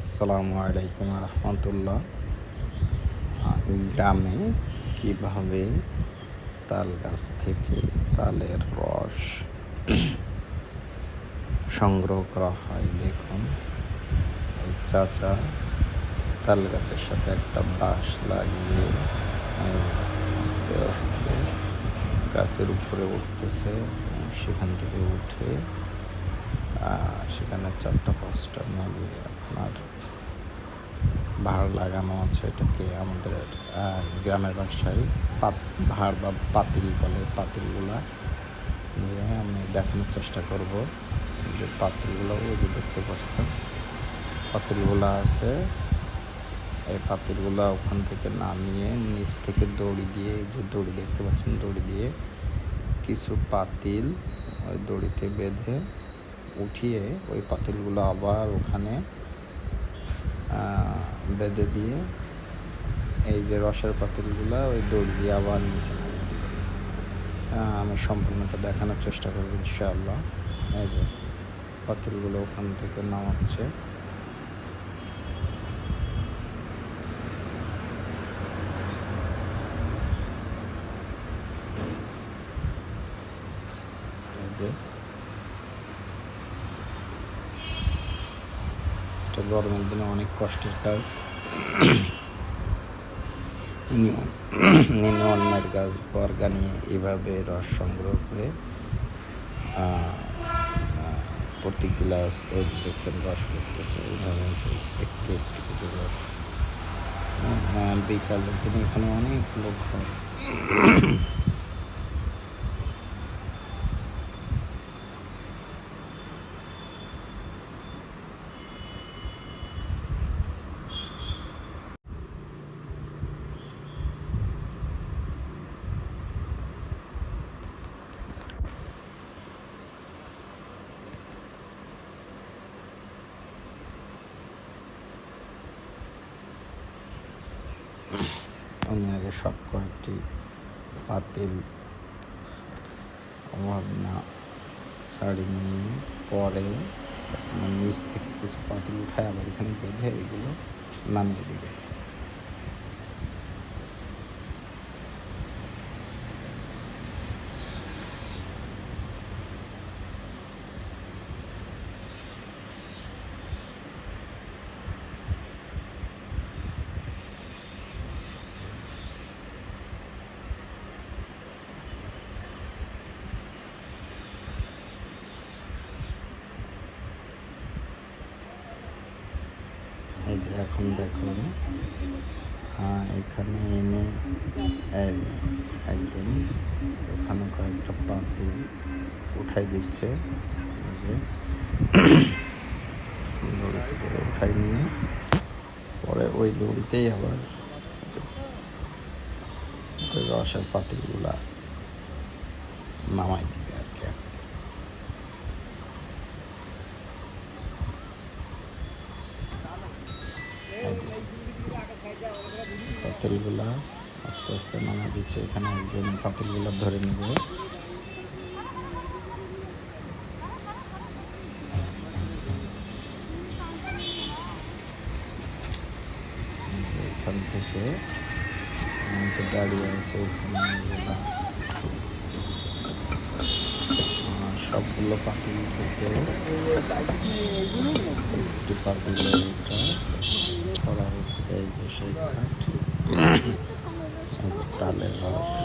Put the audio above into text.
আসসালামু আলাইকুম রহমতুল্লাহ। গ্রামে কীভাবে তাল গাছ থেকে তালের রস সংগ্রহ করা হয় দেখুন। এই চাচা তাল গাছের সাথে একটা বাঁশ লাগিয়ে আস্তে আস্তে গাছের উপরে উঠতেছে, সেখান থেকে উঠে সেখানে চারটা পাঁচটা নবী আপনার ভাড় লাগানো আছে এটাকে আমাদের গ্রামের ভাষায় পাত ভাড় বা পাতিল বলে, পাতিলগুলা যে আমি দেখানোর চেষ্টা করব। যে পাতিলগুলো ওই যে দেখতে পাচ্ছেন, পাতিলগুলা আছে। এই পাতিলগুলা ওখান থেকে নামিয়ে নিচ থেকে দড়ি দিয়ে যে দড়ি দেখতে পাচ্ছেন, দড়ি দিয়ে কিছু পাতিল ওই দড়িতে বেঁধে উঠিয়ে ওই পাতিলগুলো আবার ওখানে বেঁধে দিয়ে এই যে রসের পাতিলগুলো ওই দড়ি দিয়ে আবার নিচে আমি সম্পূর্ণটা দেখানোর চেষ্টা করব ইনশাআল্লাহ। এই যে পাতিলগুলো ওখান থেকে নামাচ্ছে। যে এটা গরমের দিনে অনেক কষ্টের কাজ। নিম্ন অন্যের গাছ বর্গা নিয়ে এভাবে রস সংগ্রহ করে প্রতি গ্লাস ওই দেখছেন রস করতেছে। এইভাবে একটু একটু করে রস। হ্যাঁ, বিকালের দিনে এখানে অনেক লোক হয়। আমি আগে সব কয়েকটি পাতিল ভাবনা শাড়ি নিয়ে পরে নিচ থেকে কিছু পাতিল উঠায় আবার এখানে বেঁধে এগুলো নামিয়ে দিবে। এই যে এখন দেখুন। হ্যাঁ এখানে এনে এক- একজন এখানে কয়েকটা পাতি উঠাই দিচ্ছে। এই যে দড়ি থেকে উঠাই নিয়ে, পরে ওই দড়িতেই আবার রসের পাতিগুলা নামাই দিবে পাতিলগুলা আস্তে আস্তে নামা দিচ্ছে। এখানে একজন পাতিলগুলা ধরে নেবে। এখান থেকে দাঁড়িয়ে আছে। ওখানে সবগুলো পাতিল থেকে একটি পাতিলের এটা করা হয়েছে এই যে সেই কাঠ। তালের রস।